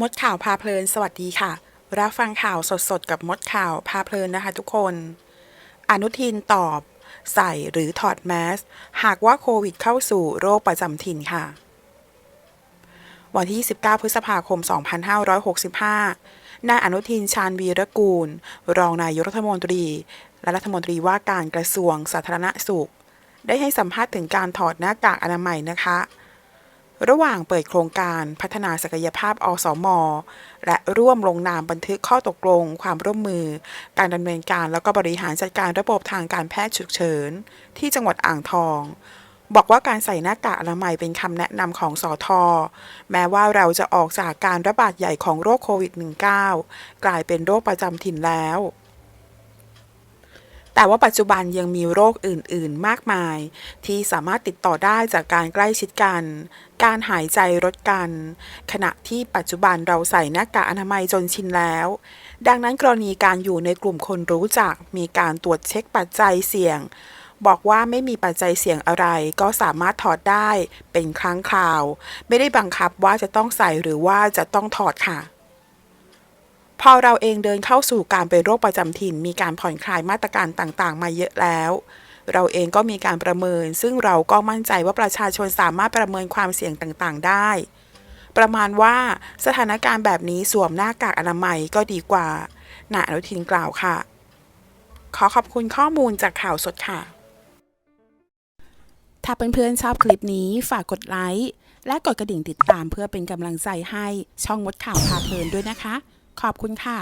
มดข่าวพาเพลินสวัสดีค่ะ รับฟังข่าวสดๆ กับมดข่าวพาเพลินนะคะทุกคน อนุทินตอบ ใส่หรือถอดแมส หากว่าโควิดเข้าสู่โรคประจำถิ่นค่ะ วันที่29พฤษภาคม 2565 นายอนุทินชาญวีรกูล รองนายกรัฐมนตรี และรัฐมนตรีว่าการกระทรวงสาธารณสุข ได้ให้สัมภาษณ์ถึงการถอดหน้ากากอนามัยนะคะ ระหว่างเปิดโครงการพัฒนาศักยภาพอสม และร่วมลงนามบันทึกข้อตกลง ความร่วมมือ การดำเนินการแล้วก็บริหารจัดการระบบทางการแพทย์ฉุกเฉิน ที่จังหวัดอ่างทอง บอกว่าการใส่หน้ากากอนามัยเป็นคำแนะนำของสอทอแม้ว่าเราจะออกจากการระบาดใหญ่ของโรคโควิด -19 กลายเป็นโรคประจำถิ่นแล้ว แต่ว่าปัจจุบันยังมีโรคอื่น ๆ มากมาย ที่สามารถติดต่อได้จากการใกล้ชิดกัน การหายใจรดกัน ขณะที่ปัจจุบันเราใส่หน้ากากอนามัยจนชินแล้ว ดังนั้นกรณีการอยู่ในกลุ่มคนรู้จัก มีการตรวจเช็คปัจจัยเสี่ยง บอกว่าไม่มีปัจจัยเสี่ยงอะไร ก็สามารถถอดได้เป็นครั้งคราว ไม่ได้บังคับว่าจะต้องใส่หรือว่าจะต้องถอดค่ะ พอเราเองเดินเข้าสู่การเป็นโรคประจำถิ่น มีการผ่อนคลายมาตรการต่างๆ มาเยอะแล้ว เราเองก็มีการประเมิน ซึ่งเราก็มั่นใจว่าประชาชนสามารถประเมินความเสี่ยงต่างๆ ได้ ประมาณว่าสถานการณ์แบบนี้สวมหน้ากากอนามัยก็ดีกว่านายอนุทินกล่าวค่ะ ขอขอบคุณข้อมูลจากข่าวสดค่ะ ถ้าเพื่อนๆชอบคลิปนี้ฝากกดไลค์และกดกระดิ่งติดตามเพื่อเป็นกำลังใจให้ช่องมดข่าวพาเพลินด้วยนะคะ ขอบคุณค่ะ